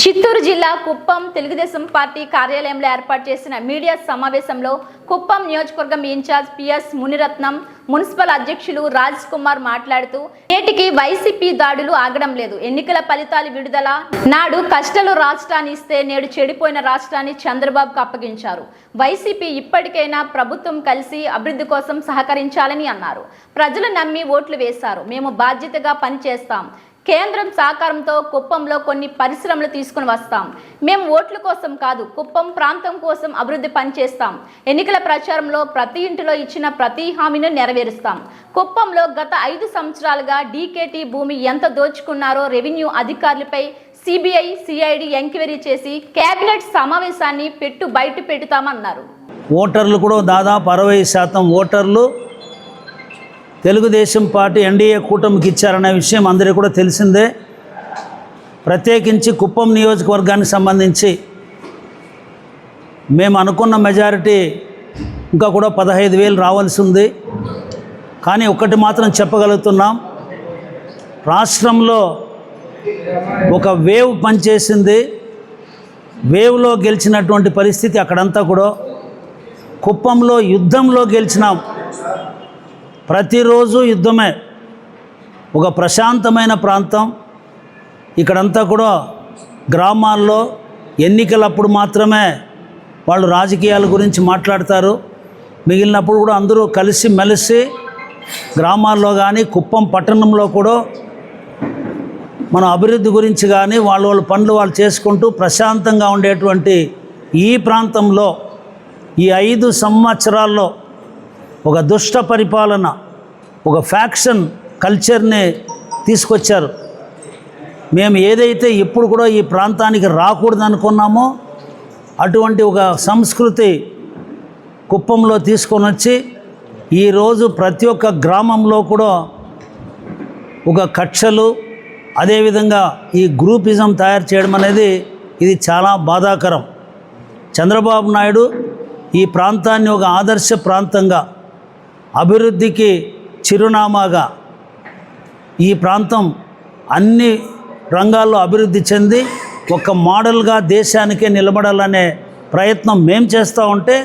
చిత్తూరు జిల్లా కుప్పం తెలుగుదేశం పార్టీ కార్యాలయంలో ఏర్పాటు చేసిన మీడియా సమావేశంలో కుప్పం నియోజకవర్గం ఇన్ఛార్జ్ పిఎస్ మునిరత్నం మున్సిపల్ అధ్యక్షులు రాజ్ కుమార్ మాట్లాడుతూ నేటికి వైసీపీ దాడులు ఆగడం లేదు. ఎన్నికల ఫలితాలు విడుదల నాడు కష్టాలు రాష్ట్రాన్ని ఇస్తే నేడు చెడిపోయిన రాష్ట్రాన్ని చంద్రబాబుకు అప్పగించారు. వైసీపీ ఇప్పటికైనా ప్రభుత్వం కలిసి అభివృద్ధి కోసం సహకరించాలని అన్నారు. ప్రజలు నమ్మి ఓట్లు వేశారు. మేము బాధ్యతగా పనిచేస్తాం. కేంద్రం సహకారంతో కుప్పంలో కొన్ని పరిశ్రమలు తీసుకుని వస్తాం. మేము ఓట్ల కోసం కాదు కుప్పం ప్రాంతం కోసం అభివృద్ధి పనిచేస్తాం. ఎన్నికల ప్రచారంలో ప్రతి ఇంటిలో ఇచ్చిన ప్రతి హామీని నెరవేరుస్తాం. కుప్పంలో గత ఐదు సంవత్సరాలుగా డీకేటీ భూమి ఎంత దోచుకున్నారో రెవెన్యూ అధికారులపై సిబిఐ సిఐడి ఎంక్వైరీ చేసి కేబినెట్ సమావేశాన్ని పెట్టు బయట పెడతామన్నారు. ఓటర్లు కూడా దాదాపు అరవై శాతం ఓటర్లు తెలుగుదేశం పార్టీ ఎన్డీఏ కూటమికి ఇచ్చారనే విషయం అందరికీ కూడా తెలిసిందే. ప్రత్యేకించి కుప్పం నియోజకవర్గానికి సంబంధించి మేము అనుకున్న మెజారిటీ ఇంకా కూడా పదహైదు వేలు రావాల్సి ఉంది. కానీ ఒకటి మాత్రం చెప్పగలుగుతున్నాం. రాష్ట్రంలో ఒక వేవ్ పనిచేసింది. వేవ్లో గెలిచినటువంటి పరిస్థితి అక్కడంతా కూడా. కుప్పంలో యుద్ధంలో గెలిచినాం. ప్రతిరోజు యుద్ధమే. ఒక ప్రశాంతమైన ప్రాంతం. ఇక్కడంతా కూడా గ్రామాల్లో ఎన్నికలప్పుడు మాత్రమే వాళ్ళు రాజకీయాల గురించి మాట్లాడతారు. మిగిలినప్పుడు కూడా అందరూ కలిసి మెలిసి గ్రామాల్లో కానీ కుప్పం పట్టణంలో కూడా మన అభివృద్ధి గురించి కానీ వాళ్ళ వాళ్ళ పనులు వాళ్ళు చేసుకుంటూ ప్రశాంతంగా ఉండేటువంటి ఈ ప్రాంతంలో ఈ ఐదు సంవత్సరాల్లో ఒక దుష్ట పరిపాలన ఒక ఫ్యాక్షన్ కల్చర్ని తీసుకొచ్చారు. మేము ఏదైతే ఇప్పుడు కూడా ఈ ప్రాంతానికి రాకూడదు అనుకున్నామో అటువంటి ఒక సంస్కృతి కుప్పంలో తీసుకొని వచ్చి ఈరోజు ప్రతి ఒక్క గ్రామంలో కూడా ఒక కక్షలు అదేవిధంగా ఈ గ్రూపిజం తయారు చేయడం అనేది ఇది చాలా బాధాకరం. చంద్రబాబు నాయుడు ఈ ప్రాంతాన్ని ఒక ఆదర్శ ప్రాంతంగా అభివృద్ధికి చిరునామాగా ఈ ప్రాంతం అన్ని రంగాల్లో అభివృద్ధి చెంది ఒక మోడల్గా దేశానికే నిలబడాలనే ప్రయత్నం మేం చేస్తూ ఉంటే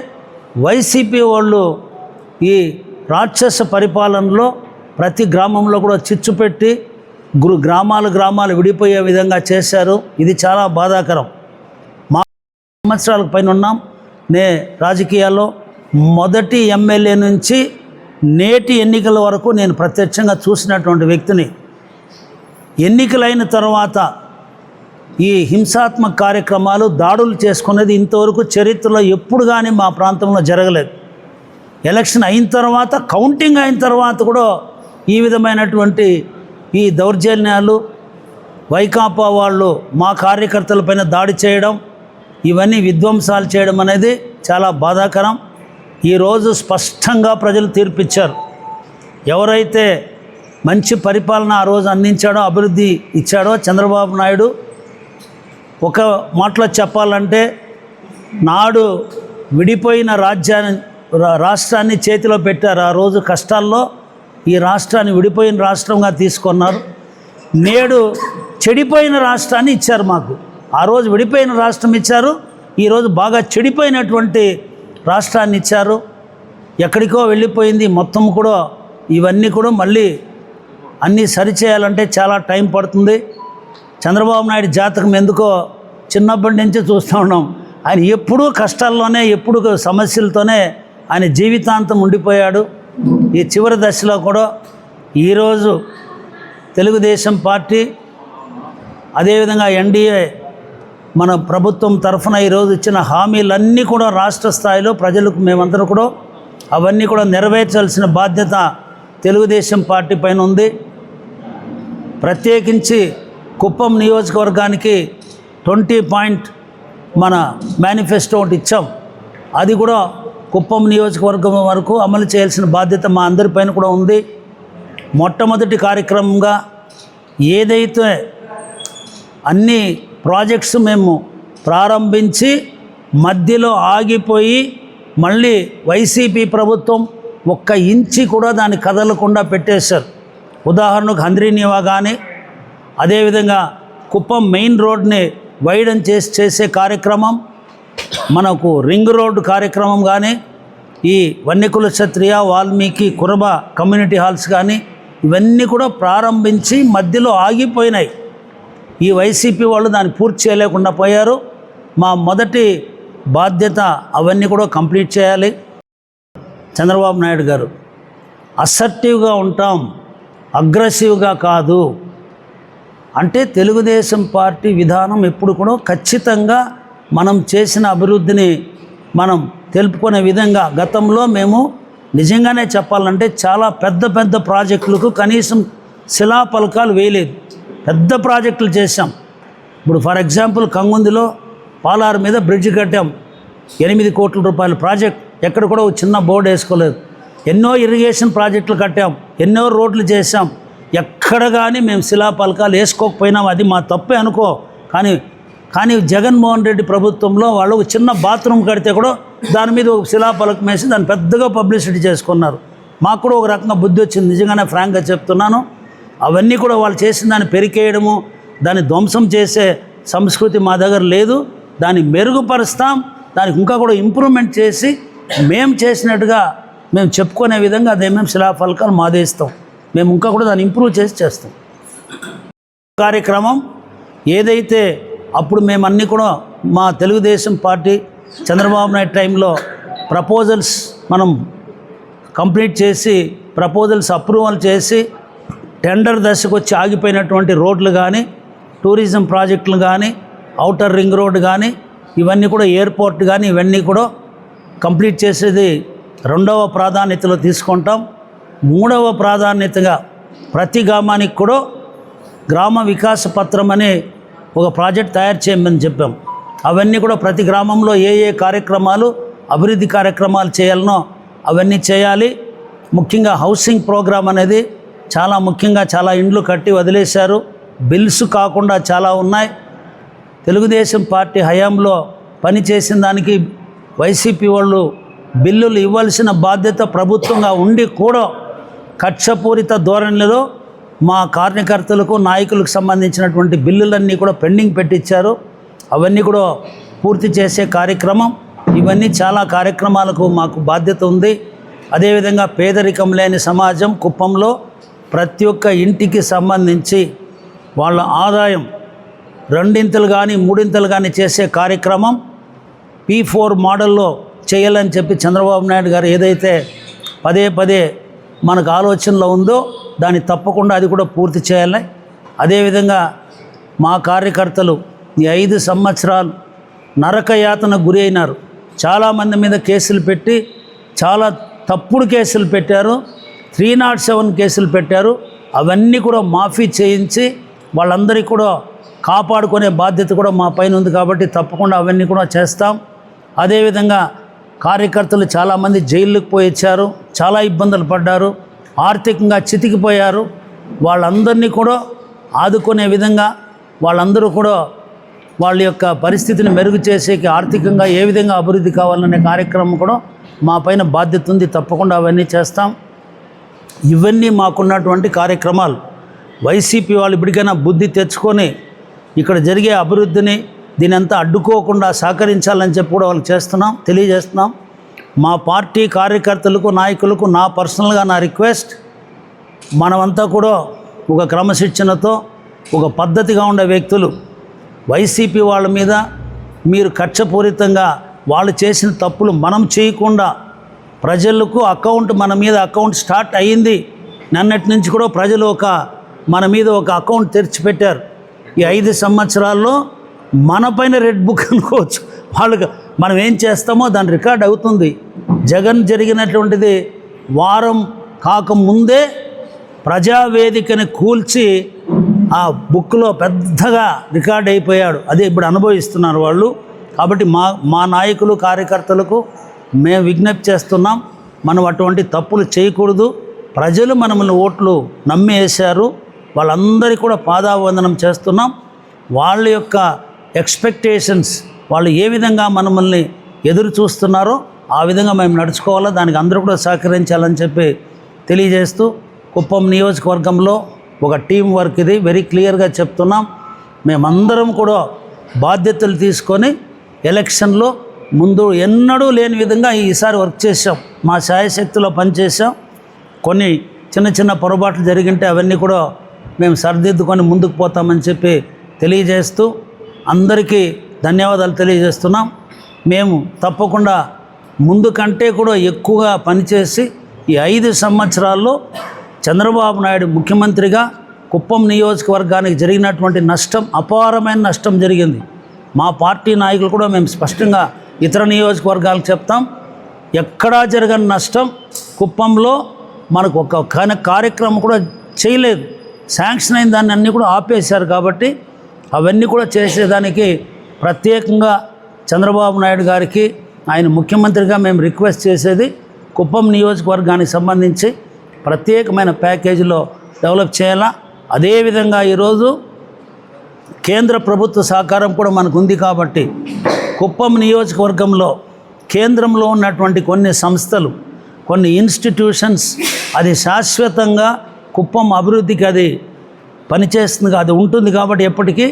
వైసీపీ వాళ్ళు ఈ రాక్షస పరిపాలనలో ప్రతి గ్రామంలో కూడా చిచ్చు పెట్టి గురు గ్రామాలు గ్రామాలు విడిపోయే విధంగా చేశారు. ఇది చాలా బాధాకరం. మా సంవత్సరాల పైన ఉన్నాం. నే రాజకీయాల్లో మొదటి ఎమ్మెల్యే నుంచి నేటి ఎన్నికల వరకు నేను ప్రత్యక్షంగా చూసినటువంటి వ్యక్తిని ఎన్నికలైన తర్వాత ఈ హింసాత్మక కార్యక్రమాలు దాడులు చేసుకునేది ఇంతవరకు చరిత్రలో ఎప్పుడు కానీ మా ప్రాంతంలో జరగలేదు. ఎలక్షన్ అయిన తర్వాత కౌంటింగ్ అయిన తర్వాత కూడా ఈ విధమైనటువంటి ఈ దౌర్జన్యాలు వైకాపా వాళ్ళు మా కార్యకర్తలపైన దాడి చేయడం ఇవన్నీ విధ్వంసాలు చేయడం అనేది చాలా బాధాకరం. ఈరోజు స్పష్టంగా ప్రజలు తీర్పిచ్చారు. ఎవరైతే మంచి పరిపాలన ఆ రోజు అందించాడో అభివృద్ధి ఇచ్చాడో చంద్రబాబు నాయుడు ఒక మాటలో చెప్పాలంటే నాడు విడిపోయిన రాజ్యాన్ని రా- రాష్ట్రాన్ని చేతిలో పెట్టారు. ఆ రోజు కష్టాల్లో ఈ రాష్ట్రాన్ని విడిపోయిన రాష్ట్రంగా తీసుకున్నారు. నేడు చెడిపోయిన రాష్ట్రాన్ని ఇచ్చారు మాకు. ఆ రోజు విడిపోయిన రాష్ట్రం ఇచ్చారు. ఈరోజు బాగా చెడిపోయినటువంటి రాష్ట్రాన్ని ఇచ్చారు. ఎక్కడికో వెళ్ళిపోయింది. మొత్తం కూడా ఇవన్నీ కూడా మళ్ళీ అన్నీ సరిచేయాలంటే చాలా టైం పడుతుంది. చంద్రబాబు నాయుడు జాతకం ఎందుకో చిన్నప్పటి నుంచి చూస్తూ ఉన్నాం. ఆయన ఎప్పుడూ కష్టాల్లోనే ఎప్పుడు సమస్యలతోనే ఆయన జీవితాంతం ఉండిపోయాడు. ఈ చివరి దశలో కూడా ఈరోజు తెలుగుదేశం పార్టీ అదేవిధంగా ఎన్డీఏ మన ప్రభుత్వం తరఫున ఈరోజు ఇచ్చిన హామీలన్నీ కూడా రాష్ట్ర స్థాయిలో ప్రజలకు మేమందరూ కూడా అవన్నీ కూడా నెరవేర్చాల్సిన బాధ్యత తెలుగుదేశం పార్టీ పైన ఉంది. ప్రత్యేకించి కుప్పం నియోజకవర్గానికి ట్వంటీ పాయింట్ మన మేనిఫెస్టో ఒకటి ఇచ్చాం. అది కూడా కుప్పం నియోజకవర్గం వరకు అమలు చేయాల్సిన బాధ్యత మా అందరిపైన కూడా ఉంది. మొట్టమొదటి కార్యక్రమంగా ఏదైతే అన్ని ప్రాజెక్ట్స్ మేము ప్రారంభించి మధ్యలో ఆగిపోయి మళ్ళీ వైసీపీ ప్రభుత్వం ఒక్క ఇంచి కూడా దాన్ని కదలకుండా పెట్టేశారు. ఉదాహరణకు హంద్రీనివా కానీ అదేవిధంగా కుప్పం మెయిన్ రోడ్ని వైడన్ చేసి చేసే కార్యక్రమం మనకు రింగ్ రోడ్డు కార్యక్రమం కానీ ఈ వన్యకుల క్షత్రియ వాల్మీకి కురబ కమ్యూనిటీ హాల్స్ కానీ ఇవన్నీ కూడా ప్రారంభించి మధ్యలో ఆగిపోయినాయి. ఈ వైసీపీ వాళ్ళు దాన్ని పూర్తి చేయలేకుండా పోయారు. మా మొదటి బాధ్యత అవన్నీ కూడా కంప్లీట్ చేయాలి. చంద్రబాబు నాయుడు గారు అసర్టివ్గా ఉంటాం అగ్రెసివ్గా కాదు. అంటే తెలుగుదేశం పార్టీ విధానం ఎప్పుడు కూడా ఖచ్చితంగా మనం చేసిన అభివృద్ధిని మనం తెలుపుకునే విధంగా గతంలో మేము నిజంగానే చెప్పాలంటే చాలా పెద్ద పెద్ద ప్రాజెక్టులకు కనీసం శిలాపలకాలు వేయలేదు. పెద్ద ప్రాజెక్టులు చేసాం ఇప్పుడు ఫర్ ఎగ్జాంపుల్ కంగుందిలో పాలారు మీద బ్రిడ్జ్ కట్టాం. ఎనిమిది కోట్ల రూపాయల ప్రాజెక్ట్. ఎక్కడ కూడా ఒక చిన్న బోర్డు వేసుకోలేదు. ఎన్నో ఇరిగేషన్ ప్రాజెక్టులు కట్టాం. ఎన్నో రోడ్లు చేసాం ఎక్కడ కానీ మేము శిలాపలకాలు వేసుకోకపోయినాం. అది మా తప్పే అనుకో. కానీ కానీ జగన్మోహన్ రెడ్డి ప్రభుత్వంలో వాళ్ళు ఒక చిన్న బాత్రూమ్ కడితే కూడా దాని మీద ఒక శిలాపలకం వేసి దాన్ని పెద్దగా పబ్లిసిటీ చేసుకున్నారు. మాకు కూడా ఒక రకంగా బుద్ధి వచ్చింది. నిజంగానే ఫ్రాంక్గా చెప్తున్నాను. అవన్నీ కూడా వాళ్ళు చేసిన దాన్ని పెరికేయడము దాన్ని ధ్వంసం చేసే సంస్కృతి మా దగ్గర లేదు. దాన్ని మెరుగుపరుస్తాం. దానికి ఇంకా కూడా ఇంప్రూవ్మెంట్ చేసి మేము చేసినట్టుగా మేము చెప్పుకునే విధంగా అదే మేము శిలాఫలకాలు మాదేస్తాం మేము ఇంకా కూడా దాన్ని ఇంప్రూవ్ చేసి చేస్తాం. కార్యక్రమం ఏదైతే అప్పుడు మేము అన్నీ కూడా మా తెలుగుదేశం పార్టీ చంద్రబాబు నాయుడు టైంలో ప్రపోజల్స్ మనం కంప్లీట్ చేసి ప్రపోజల్స్ అప్రూవల్ చేసి టెండర్ దశకు వచ్చి ఆగిపోయినటువంటి రోడ్లు కానీ టూరిజం ప్రాజెక్టులు కానీ అవుటర్ రింగ్ రోడ్ కానీ ఇవన్నీ కూడా ఎయిర్పోర్ట్ కానీ ఇవన్నీ కూడా కంప్లీట్ చేసేది రెండవ ప్రాధాన్యతలో తీసుకుంటాం. మూడవ ప్రాధాన్యతగా ప్రతి గ్రామానికి కూడా గ్రామ వికాస పత్రం అనే ఒక ప్రాజెక్ట్ తయారు చేయమని చెప్పాం. అవన్నీ కూడా ప్రతి గ్రామంలో ఏ ఏ కార్యక్రమాలు అభివృద్ధి కార్యక్రమాలు చేయాలనో అవన్నీ చేయాలి. ముఖ్యంగా హౌసింగ్ ప్రోగ్రాం అనేది చాలా ముఖ్యంగా చాలా ఇండ్లు కట్టి వదిలేశారు. బిల్స్ కాకుండా చాలా ఉన్నాయి. తెలుగుదేశం పార్టీ హయాంలో పనిచేసిన దానికి వైసీపీ వాళ్ళు బిల్లులు ఇవ్వాల్సిన బాధ్యత ప్రభుత్వంగా ఉండి కూడా కక్షపూరిత ధోరణిలో మా కార్యకర్తలకు నాయకులకు సంబంధించినటువంటి బిల్లులన్నీ కూడా పెండింగ్ పెట్టించారు అవన్నీ కూడా పూర్తి చేసే కార్యక్రమం. ఇవన్నీ చాలా కార్యక్రమాలకు మాకు బాధ్యత ఉంది. అదేవిధంగా పేదరికం లేని సమాజం కుప్పంలో ప్రతి ఒక్క ఇంటికి సంబంధించి వాళ్ళ ఆదాయం రెండింతలు కానీ మూడింతలు కానీ చేసే కార్యక్రమం పీ ఫోర్ మోడల్లో చేయాలని చెప్పి చంద్రబాబు నాయుడు గారు ఏదైతే పదే పదే మనకు ఆలోచనలో ఉందో దాన్ని తప్పకుండా అది కూడా పూర్తి చేయాలి. అదేవిధంగా మా కార్యకర్తలు ఈ ఐదు సంవత్సరాలు నరకయాతన గురి అయినారు. చాలామంది మీద కేసులు పెట్టి చాలా తప్పుడు కేసులు పెట్టారు. త్రీ నాట్ సెవెన్ కేసులు పెట్టారు. అవన్నీ కూడా మాఫీ చేయించి వాళ్ళందరికీ కూడా కాపాడుకునే బాధ్యత కూడా మా పైన ఉంది కాబట్టి తప్పకుండా అవన్నీ కూడా చేస్తాం. అదేవిధంగా కార్యకర్తలు చాలామంది జైళ్ళకు పోయి ఇచ్చారు చాలా ఇబ్బందులు పడ్డారు. ఆర్థికంగా చితికిపోయారు. వాళ్ళందరినీ కూడా ఆదుకునే విధంగా వాళ్ళందరూ కూడా వాళ్ళ యొక్క పరిస్థితిని మెరుగు చేసేకి ఆర్థికంగా ఏ విధంగా అభివృద్ధి కావాలనే కార్యక్రమం కూడా మా పైన బాధ్యత ఉంది. తప్పకుండా అవన్నీ చేస్తాం. ఇవన్నీ మాకున్నటువంటి కార్యక్రమాలు. వైసీపీ వాళ్ళు ఇప్పటికైనా బుద్ధి తెచ్చుకొని ఇక్కడ జరిగే అభివృద్ధిని దీని అంతా అడ్డుకోకుండా సహకరించాలని చెప్పి కూడా వాళ్ళు చేస్తున్నాం తెలియజేస్తున్నాం. మా పార్టీ కార్యకర్తలకు నాయకులకు నా పర్సనల్గా నా రిక్వెస్ట్ మనమంతా కూడా ఒక క్రమశిక్షణతో ఒక పద్ధతిగా ఉండే వ్యక్తులు. వైసీపీ వాళ్ళ మీద మీరు కక్షపూరితంగా వాళ్ళు చేసిన తప్పులు మనం చేయకుండా ప్రజలకు అకౌంట్ మన మీద అకౌంట్ స్టార్ట్ అయ్యింది. నిన్నటి నుంచి కూడా ప్రజలు ఒక మన మీద ఒక అకౌంట్ తెరిచిపెట్టారు. ఈ ఐదు సంవత్సరాల్లో మన పైన రెడ్ బుక్ అనుకోవచ్చు. వాళ్ళకి మనం ఏం చేస్తామో దాని రికార్డ్ అవుతుంది. జగన్ జరిగినటువంటిది వారం కాకముందే ప్రజావేదికని కూల్చి ఆ బుక్లో పెద్దగా రికార్డ్ అయిపోయాడు. అదే ఇప్పుడు అనుభవిస్తున్నారు వాళ్ళు. కాబట్టి మా మా నాయకులు కార్యకర్తలకు మేము విజ్ఞప్తి చేస్తున్నాం మనం అటువంటి తప్పులు చేయకూడదు. ప్రజలు మనల్ని ఓట్లు నమ్మి వేశారు వాళ్ళందరికీ కూడా పాదావందనం చేస్తున్నాం. వాళ్ళ యొక్క ఎక్స్పెక్టేషన్స్ వాళ్ళు ఏ విధంగా మనల్ని ఎదురు చూస్తున్నారో ఆ విధంగా మేము నడుచుకోవాలా. దానికి అందరూ కూడా సహకరించాలని చెప్పి తెలియజేస్తూ కుప్పం నియోజకవర్గంలో ఒక టీం వర్క్ ఇది. వెరీ క్లియర్గా చెప్తున్నాం. మేమందరం కూడా బాధ్యతలు తీసుకొని ఎలక్షన్లో ముందు ఎన్నడూ లేని విధంగా ఈసారి వర్క్ చేసాం మా శాయశక్తిలో పనిచేసాం కొన్ని చిన్న చిన్న పొరపాట్లు జరిగింటే అవన్నీ కూడా మేము సరిదిద్దుకొని ముందుకు పోతామని చెప్పి తెలియజేస్తూ అందరికీ ధన్యవాదాలు తెలియజేస్తున్నాం. మేము తప్పకుండా ముందు కంటే కూడా ఎక్కువగా పనిచేసి ఈ ఐదు సంవత్సరాల్లో చంద్రబాబు నాయుడు ముఖ్యమంత్రిగా కుప్పం నియోజకవర్గానికి జరిగినటువంటి నష్టం అపారమైన నష్టం జరిగింది. మా పార్టీ నాయకులు కూడా మేము స్పష్టంగా ఇతర నియోజకవర్గాలకు చెప్తాం ఎక్కడా జరగని నష్టం కుప్పంలో మనకు ఒక కార్యక్రమం కూడా చేయలేదు. శాంక్షన్ అయిన దాన్ని అన్నీ కూడా ఆపేశారు కాబట్టి అవన్నీ కూడా చేసేదానికి ప్రత్యేకంగా చంద్రబాబు నాయుడు గారికి ఆయన ముఖ్యమంత్రిగా మేము రిక్వెస్ట్ చేసేది కుప్పం నియోజకవర్గానికి సంబంధించి ప్రత్యేకమైన ప్యాకేజీలో డెవలప్ చేయాలా. అదేవిధంగా ఈరోజు కేంద్ర ప్రభుత్వ సహకారం కూడా మనకు ఉంది కాబట్టి కుప్పం నియోజకవర్గంలో కేంద్రంలో ఉన్నటువంటి కొన్ని సంస్థలు కొన్ని ఇన్స్టిట్యూషన్స్ అది శాశ్వతంగా కుప్పం అభివృద్ధికి అది పనిచేస్తుంది అది ఉంటుంది కాబట్టి ఎప్పటికీ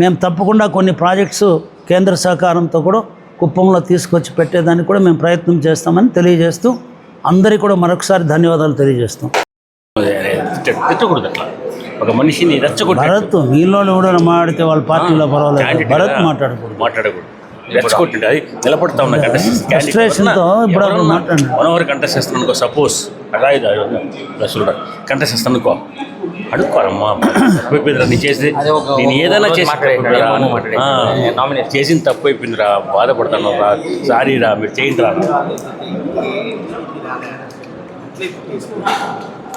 మేము తప్పకుండా కొన్ని ప్రాజెక్ట్స్ కేంద్ర సహకారంతో కూడా కుప్పంలో తీసుకొచ్చి పెట్టేదానికి కూడా మేము ప్రయత్నం చేస్తామని తెలియజేస్తూ అందరికీ కూడా మరొకసారి ధన్యవాదాలు తెలియజేస్తాం. ఒక మనిషిని రెచ్చగొట్టి భరత్ మీలో కూడా మాట్లాడితే వాళ్ళ పార్టీలో పర్వాలేదు. భరత్ మాట్లాడకూడదు. మాట్లాడకూడదు. రెచ్చగొట్టిండు అది నిలబడతా ఉన్నా. మనవరు కంటెస్ట్ చేస్తాను అనుకో సపోజ్ రాయుడు అసలు కంటెస్ట్ చేస్తాను అనుకో అడుక్కోరమ్మా. తప్పైపోయిందిరా నీ చేసి నేను ఏదైనా చేసి ఆ, చేసింది తప్పు అయిపోయిందిరా బాధపడతాను రా సారీ రా మీరు చేయండి రా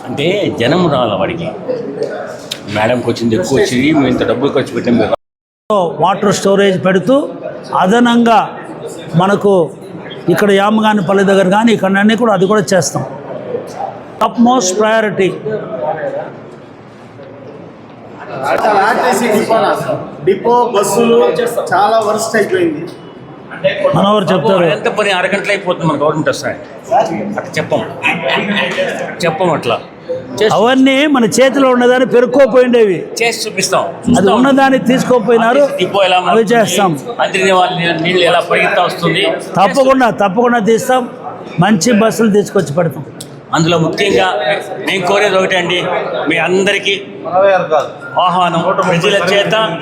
అంటే జనం రాల వాడికి. మేడంకి వచ్చింది ఎక్కువ వచ్చింది మేము ఇంత డబ్బులు ఖర్చు పెట్టాం వాటర్ స్టోరేజ్ పెడుతూ అదనంగా మనకు ఇక్కడ యామగానిపల్లి దగ్గర కానీ ఇక్కడ అన్నీ కూడా అది కూడా చేస్తాం. టాప్ మోస్ట్ ప్రయారిటీ ఆర్టీసీ డిపోనా డిపో బస్సులు చాలా వర్స్ట్ అయిపోయింది. మనవారు చెప్తారు. ఎంత పని అరగంటలు అయిపోతుంది మన గవర్నమెంట్ వస్తాయి అట్లా చెప్పం. చెప్పం అట్లా. అవన్నీ మన చేతిలో ఉన్నదాన్ని పెరుక్కోపోయిండేవి. చేసి చూపిస్తాం. అది ఉన్నదాన్ని తీసుకోపోయినారు. అవి? చేస్తాం. మంత్రి వాళ్ళ నీళ్ళు ఎలా పరిగెత్తా వస్తుంది? తప్పకుండా తప్పకుండా తీస్తాం. మంచి బస్సులు తీసుకొచ్చి పెడతాం. అందులో ముఖ్యంగా మేము కోరేది ఒకటే అండి మీ అందరికీ ఆహ్వానం. ప్రజల చేత